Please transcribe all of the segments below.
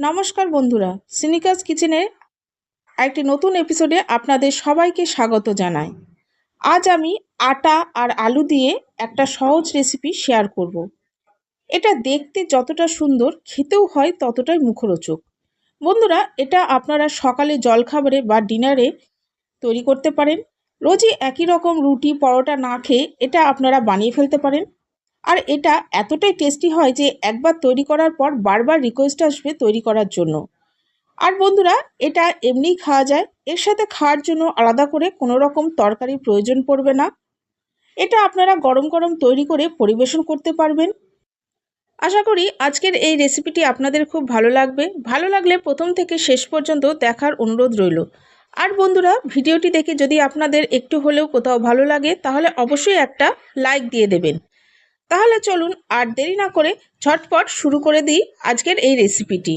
নমস্কার বন্ধুরা সিনিকাস কিচেনের একটি নতুন এপিসোডে আপনাদের সবাইকে স্বাগত জানাই। আজ আমি আটা আর আলু দিয়ে একটা সহজ রেসিপি শেয়ার করব। এটা দেখতে যতটা সুন্দর, খেতেও হয় ততটাই মুখরোচক। বন্ধুরা, এটা আপনারা সকালে জলখাবারে বা ডিনারে তৈরি করতে পারেন। রোজই একই রকম রুটি, পরোটা না খেয়ে এটা আপনারা বানিয়ে ফেলতে পারেন। আর এটা এতটাই টেস্টি হয় যে একবার তৈরি করার পর বারবার রিকোয়েস্ট আসবে তৈরি করার জন্য। আর বন্ধুরা, এটা এমনিই খাওয়া যায়। এর সাথে খাওয়ার জন্য আলাদা করে কোনো রকম তরকারির প্রয়োজন পড়বে না। এটা আপনারা গরম গরম তৈরি করে পরিবেশন করতে পারবেন। আশা করি আজকের এই রেসিপিটি আপনাদের খুব ভালো লাগবে। ভালো লাগলে প্রথম থেকে শেষ পর্যন্ত দেখার অনুরোধ রইল। আর বন্ধুরা, ভিডিওটি দেখে যদি আপনাদের একটু হলেও কোথাও ভালো লাগে, তাহলে অবশ্যই একটা লাইক দিয়ে দেবেন। তাহলে চলুন আর দেরি না করে ঝটপট শুরু করে দিই আজকের এই রেসিপিটি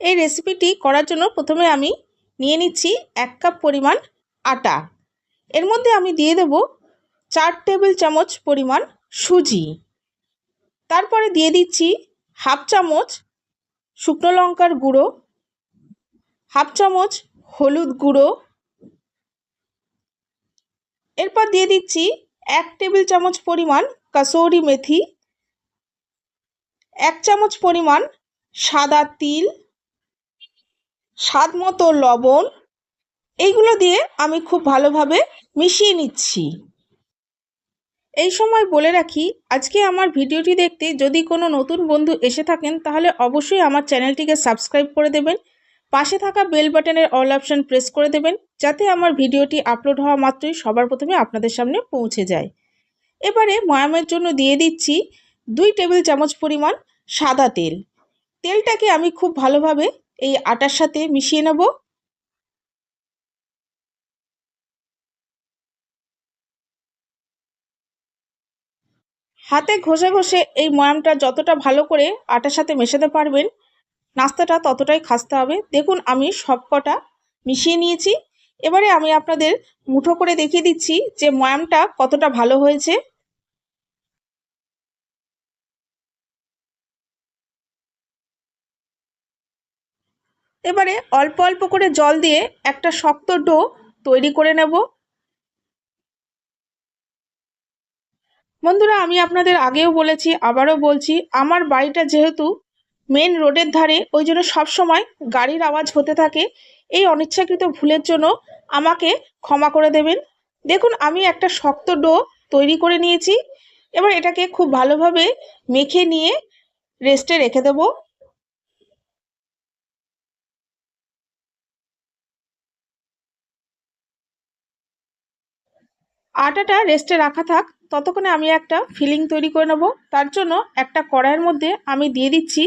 এই রেসিপিটি করার জন্য প্রথমে আমি নিয়ে নিচ্ছি এক কাপ পরিমাণ আটা। এর মধ্যে আমি দিয়ে দেব চার টেবিল চামচ পরিমাণ সুজি। তারপরে দিয়ে দিচ্ছি হাফ চামচ শুকনো লঙ্কার গুঁড়ো হাফ চামচ হলুদ গুঁড়ো। এরপর দিয়ে দিচ্ছি এক টেবিল চামচ পরিমাণ কাসৌরি মেথি, এক চামচ পরিমাণ সাদা তিল স্বাদ মতো লবণ, এইগুলো দিয়ে আমি খুব ভালোভাবে মিশিয়ে নিচ্ছি। এই সময় বলে রাখি, আজকে আমার ভিডিওটি দেখতে যদি কোনো নতুন বন্ধু এসে থাকেন, তাহলে অবশ্যই আমার চ্যানেলটিকে সাবস্ক্রাইব করে দেবেন। পাশে থাকা বেল বাটনের অল অপশান প্রেস করে দেবেন, যাতে আমার ভিডিওটি আপলোড হওয়া মাত্রই সবার প্রথমে আপনাদের সামনে পৌঁছে যায়। এবারে ময়ামের জন্য দিয়ে দিচ্ছি দুই টেবিল চামচ পরিমাণ সাদা তেল। তেলটাকে আমি খুব ভালোভাবে এই আটার সাথে মিশিয়ে নেব। হাতে ঘষে ঘষে এই ময়ামটা যতটা ভালো করে আটার সাথে মেশাতে পারবেন নাস্তাটা ততটাই খাসতে হবে। দেখুন, আমি সব কটা মিশিয়ে নিয়েছি। এবারে আমি আপনাদের মুঠো করে দেখিয়ে দিচ্ছি যে ময়ামটা কতটা ভালো হয়েছে। এবারে অল্প অল্প করে জল দিয়ে একটা শক্ত ডো তৈরি করে নেব। বন্ধুরা, আমি আপনাদের আগেও বলেছি, আবারও বলছি, আমার বাড়িটা যেহেতু মেন রোডের ধারে ওই জন্য সবসময় গাড়ির আওয়াজ হতে থাকে। এই অনিচ্ছাকৃত ভুলের জন্য আমাকে ক্ষমা করে দেবেন। দেখুন, আমি একটা শক্ত ডো তৈরি করে নিয়েছি। এবার এটাকে খুব ভালোভাবে মেখে নিয়ে রেস্টে রেখে দেবো। আটাটা রেস্টে রাখা থাক, ততক্ষণে আমি একটা ফিলিং তৈরি করে নেব। তার জন্য একটা কড়াইয়ের মধ্যে আমি দিয়ে দিচ্ছি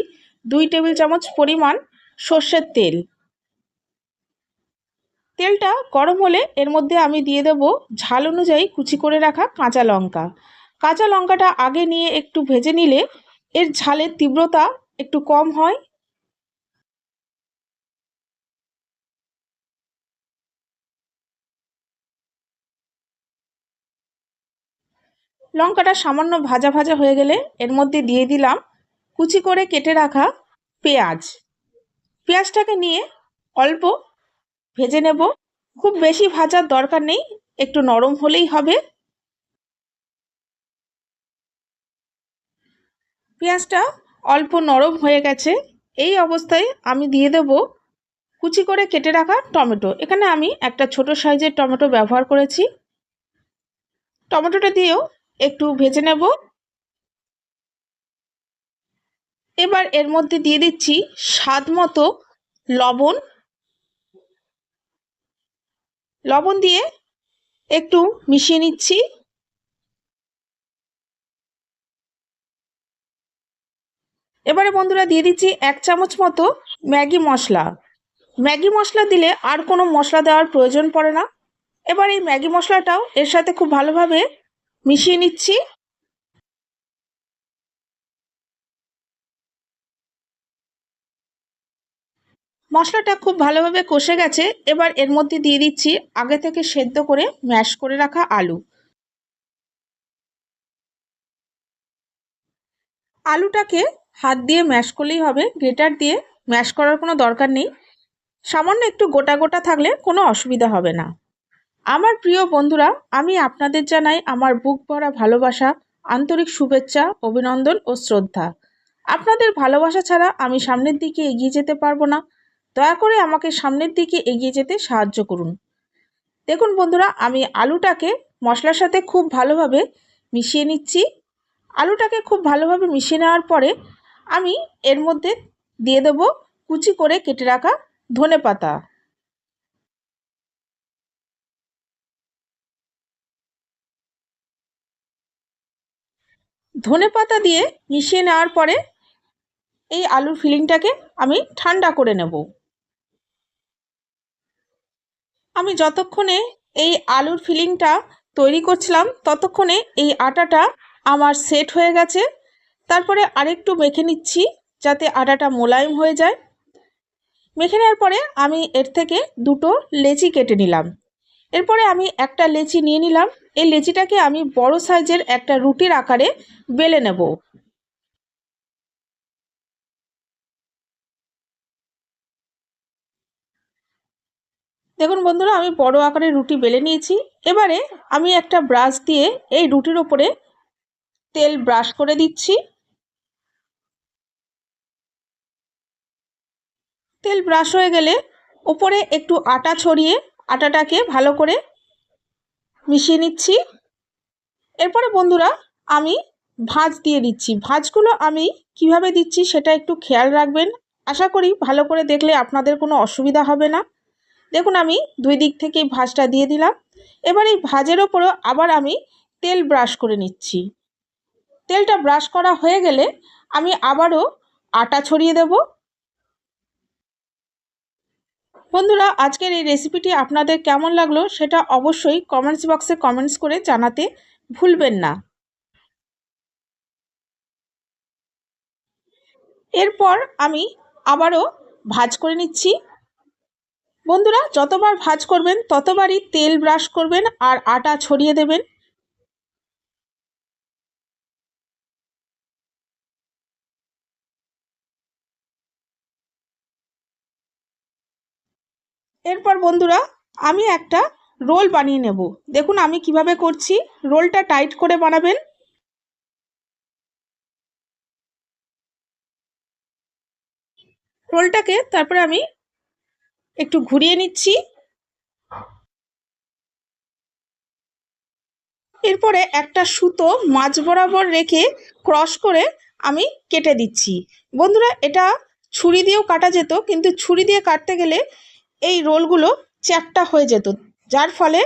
দুই টেবিল চামচ পরিমাণ সর্ষের তেল। তেলটা গরম হলে এর মধ্যে আমি দিয়ে দেব ঝাল অনুযায়ী কুচি করে রাখা কাঁচা লঙ্কা। কাঁচা লঙ্কাটা আগে নিয়ে একটু ভেজে নিলে এর ঝালের তীব্রতা একটু কম হয়। লঙ্কাটা সামান্য ভাজা ভাজা হয়ে গেলে এর মধ্যে দিয়ে দিলাম কুচি করে কেটে রাখা পেঁয়াজ। পেঁয়াজটাকে নিয়ে অল্প ভেজে নেব। খুব বেশি ভাজার দরকার নেই, একটু নরম হলেই হবে। পেঁয়াজটা অল্প নরম হয়ে গেছে। এই অবস্থায় আমি দিয়ে দেব কুচি করে কেটে রাখা টমেটো। এখানে আমি একটা ছোট সাইজের টমেটো ব্যবহার করেছি। টমেটোটা দিয়েও একটু ভেজে নেব। এবার এর মধ্যে দিয়ে দিচ্ছি স্বাদ মতো লবণ। লবণ দিয়ে একটু মিশিয়ে নিচ্ছি। এবারে বন্ধুরা দিয়ে দিচ্ছি এক চামচ মতো ম্যাগি মশলা। ম্যাগি মশলা দিলে আর কোনো মশলা দেওয়ার প্রয়োজন পড়ে না। এবার এই ম্যাগি মশলাটাও এর সাথে খুব ভালোভাবে মিশিয়ে নিচ্ছি। মশলাটা খুব ভালোভাবে কষে গেছে। এবার এর মধ্যে দিয়ে দিচ্ছি আগে থেকে সেদ্ধ করে ম্যাশ করে রাখা আলু। আলুটাকে হাত দিয়ে ম্যাশ করলেই হবে, গ্রেটার দিয়ে ম্যাশ করার কোনো দরকার নেই। সামান্য একটু গোটা গোটা থাকলে কোনো অসুবিধা হবে না। আমার প্রিয় বন্ধুরা, আমি আপনাদের জানাই আমার বুক ভরা ভালোবাসা, আন্তরিক শুভেচ্ছা, অভিনন্দন ও শ্রদ্ধা। আপনাদের ভালোবাসা ছাড়া আমি সামনের দিকে এগিয়ে যেতে পারব না। দয়া করে আমাকে সামনের দিকে এগিয়ে যেতে সাহায্য করুন। দেখুন বন্ধুরা, আমি আলুটাকে মশলার সাথে খুব ভালোভাবে মিশিয়ে নিচ্ছি। আলুটাকে খুব ভালোভাবে মিশিয়ে নেওয়ার পরে আমি এর মধ্যে দিয়ে দেবো কুচি করে কেটে রাখা ধনে পাতা। ধনে পাতা দিয়ে মিশিয়ে নেওয়ার পরে এই আলুর ফিলিংটাকে আমি ঠান্ডা করে নেব। আমি যতক্ষণে এই আলুর ফিলিংটা তৈরি করছিলাম, ততক্ষণে এই আটাটা আমার সেট হয়ে গেছে। তারপরে আরেকটু মেখে নিচ্ছি যাতে আটাটা মোলায়েম হয়ে যায়। মেখে নেওয়ার পরে আমি এর থেকে দুটো লেচি কেটে নিলাম। এরপরে আমি একটা লেচি নিয়ে নিলাম। এই লেচিটাকে আমি বড় সাইজের একটা রুটির আকারে বেলে নেব। দেখুন বন্ধুরা, আমি বড় আকারের রুটি বেলে নিয়েছি। এবারে আমি একটা ব্রাশ দিয়ে এই রুটির ওপরে তেল ব্রাশ করে দিচ্ছি। তেল ব্রাশ হয়ে গেলে ওপরে একটু আটা ছড়িয়ে আটাটাকে ভালো করে মিশিয়ে নিচ্ছি। এরপরে বন্ধুরা, আমি ভাঁজ দিয়ে দিচ্ছি। ভাঁজগুলো আমি কীভাবে দিচ্ছি সেটা একটু খেয়াল রাখবেন। আশা করি ভালো করে দেখলে আপনাদের কোনো অসুবিধা হবে না। দেখুন আমি দুই দিক থেকেই ভাজটা দিয়ে দিলাম। এবার এই ভাজের ওপরও আবার আমি তেল ব্রাশ করে নিচ্ছি। তেলটা ব্রাশ করা হয়ে গেলে আমি আবারও আটা ছড়িয়ে দেব। বন্ধুরা, আজকের এই রেসিপিটি আপনাদের কেমন লাগল সেটা অবশ্যই কমেন্টস বক্সে কমেন্টস করে জানাতে ভুলবেন না। এরপর আমি আবারও ভাজ করে নিচ্ছি। বন্ধুরা, যতবার ভাজ করবেন, ততবারই তেল ব্রাশ করবেন আর আটা ছড়িয়ে দেবেন। এরপর বন্ধুরা, আমি একটা রোল বানিয়ে নেব। দেখুন, আমি কীভাবে করছি। রোলটা টাইট করে বানাবেন। রোলটাকে তারপরে আমি একটু ঘুরিয়ে নিচ্ছি। এরপরে একটা সুতো মাঝ বরাবর রেখে ক্রস করে আমি কেটে দিচ্ছি। বন্ধুরা, এটা ছুরি দিয়েও কাটা যেত, কিন্তু ছুরি দিয়ে কাটতে গেলে এই রোলগুলো চ্যাপটা হয়ে যেত, যার ফলে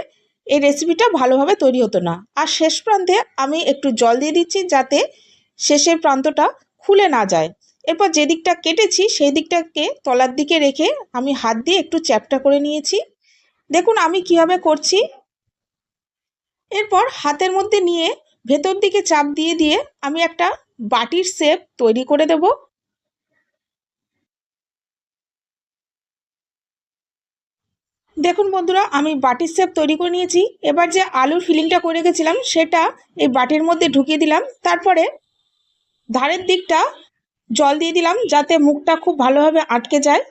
এই রেসিপিটা ভালোভাবে তৈরি হতো না। আর শেষ প্রান্তে আমি একটু জল দিয়ে দিচ্ছি যাতে শেষের প্রান্তটা খুলে না যায়। এরপর যে দিকটা কেটেছি, সেই দিকটাকে তলার দিকে রেখে আমি হাত দিয়ে একটু চ্যাপটা করে নিয়েছি। দেখুন আমি কীভাবে করছি। এরপর হাতের মধ্যে নিয়ে ভেতর দিকে চাপ দিয়ে দিয়ে আমি একটা বাটির শেপ তৈরি করে দেব। দেখুন বন্ধুরা, আমি বাটির শেপ তৈরি করে নিয়েছি। এবার যে আলুর ফিলিংটা করে রেখেছিলাম, সেটা এই বাটির মধ্যে ঢুকিয়ে দিলাম। তারপরে ধারের দিকটা জল দিয়ে দিলাম যাতে মুখটা খুব ভালোভাবে আটকে যায়।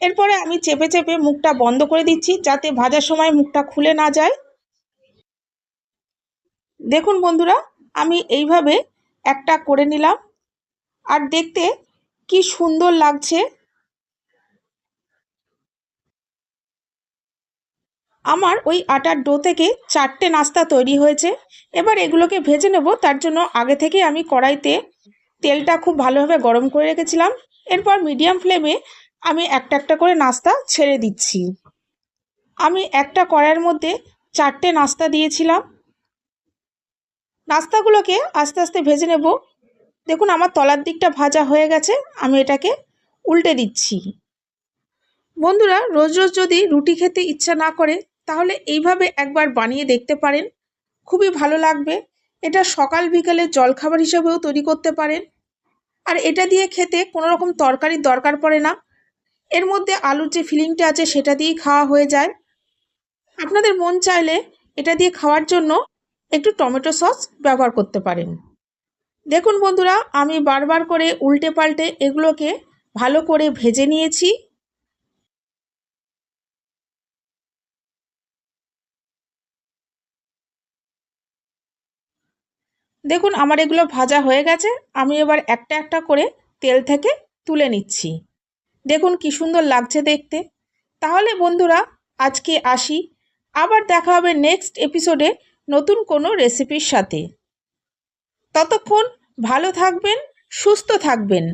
এরপরে আমি চেপে চেপে মুখটা বন্ধ করে দিচ্ছি যাতে ভাজার সময় মুখটা খুলে না যায়। দেখুন বন্ধুরা, আমি এইভাবে একটা করে নিলাম। আর দেখতে কি সুন্দর লাগছে। আমার ওই আটার ডো থেকে চারটে নাস্তা তৈরি হয়েছে। এবার এগুলোকে ভেজে নেব, তার জন্য আগে থেকে আমি কড়াইতে তেলটা খুব ভালোভাবে গরম করে রেখেছিলাম। এরপর মিডিয়াম ফ্লেমে আমি একটা একটা করে নাস্তা ছেড়ে দিচ্ছি। আমি একটা কড়াইয়ের মধ্যে চারটে নাস্তা দিয়েছিলাম। নাস্তাগুলোকে আস্তে আস্তে ভেজে নেব। দেখুন, আমার তলার দিকটা ভাজা হয়ে গেছে। আমি এটাকে উল্টে দিচ্ছি। বন্ধুরা, রোজ রোজ যদি রুটি খেতে ইচ্ছা না করে, তাহলে এইভাবে একবার বানিয়ে দেখতে পারেন। খুবই ভালো লাগবে। এটা সকাল বিকালে জলখাবার হিসেবেও তৈরি করতে পারেন। আর এটা দিয়ে খেতে কোনো রকম তরকারির দরকার পড়ে না। এর মধ্যে আলুর যে ফিলিংটা আছে সেটা দিয়েই খাওয়া হয়ে যায়। আপনাদের মন চাইলে এটা দিয়ে খাওয়ার জন্য একটু টমেটো সস ব্যবহার করতে পারেন। দেখুন বন্ধুরা, আমি বারবার করে উল্টে পাল্টে এগুলোকে ভালো করে ভেজে নিয়েছি। দেখুন, আমার এগুলো ভাজা হয়ে গেছে। আমি এবার একটা একটা করে তেল থেকে তুলে নিচ্ছি। দেখুন, কি সুন্দর লাগছে দেখতে। তাহলে বন্ধুরা, আজকে আসি। আবার দেখা হবে নেক্সট এপিসোডে নতুন কোনো রেসিপির সাথে। ততক্ষণ ভালো থাকবেন, সুস্থ থাকবেন।